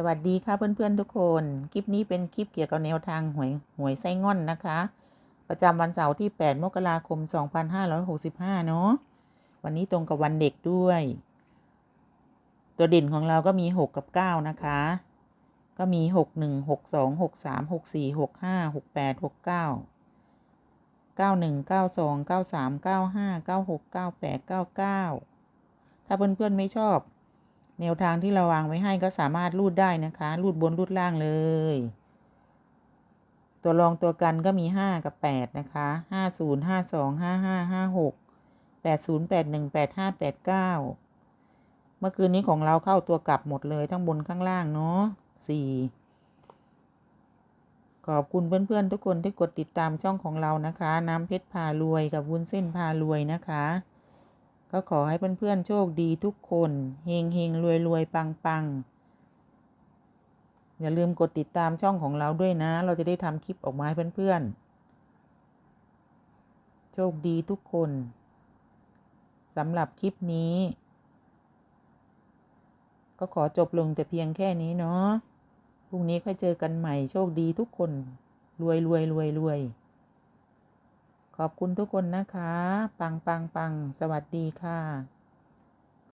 สวัสดีค่ะเพื่อนๆทุกคน คลิปนี้เป็นคลิปเกี่ยวกับแนวทางหวยหวยไส้ง่อนนะคะ ประจำวันเสาร์ที่ 8 มกราคม 2565 เนาะวันนี้ตรงกับวันเด็กด้วย ตัวเด่นของเราก็มี 6 กับ 9 นะคะ ก็มี 6 1 6 2 6 3 6 4 6 5 6 8 6 9 91 92 93 95 96 98 99 ถ้าเพื่อนๆไม่ชอบ แนวทางที่เราวางไว้ให้ก็สามารถรูดได้นะคะรูดบนรูดล่างเลย ตัวรองตัวกันก็มีห้ากับแปดนะคะห้าศูนย์ห้าสองห้าห้าห้าหกแปดศูนย์แปดหนึ่งแปดห้าแปดเก้าเมื่อคืนนี้ของเราเข้าตัวกลับหมดเลยทั้งบนข้างล่างเนาะสี่ขอบคุณเพื่อนๆทุกคนที่กดติดตามช่องของเรานะคะ น้ำเพชรพารวยกับวุ้นเส้นพารวยนะคะ ก็ขอให้เพื่อนๆโชคดีทุกคนเฮงเฮงรวยรวยปังปังอย่าลืมกดติดตามช่องของเราด้วยนะ เราจะได้ทำคลิปออกมาให้เพื่อนๆ โชคดีทุกคนสำหรับคลิปนี้ ก็ขอจบลงแต่เพียงแค่นี้เนาะพรุ่งนี้ค่อยเจอกันใหม่โชคดีทุกคน รวยรวยรวยรวย ขอบคุณทุกคนนะคะ ปังปังปัง สวัสดีค่ะ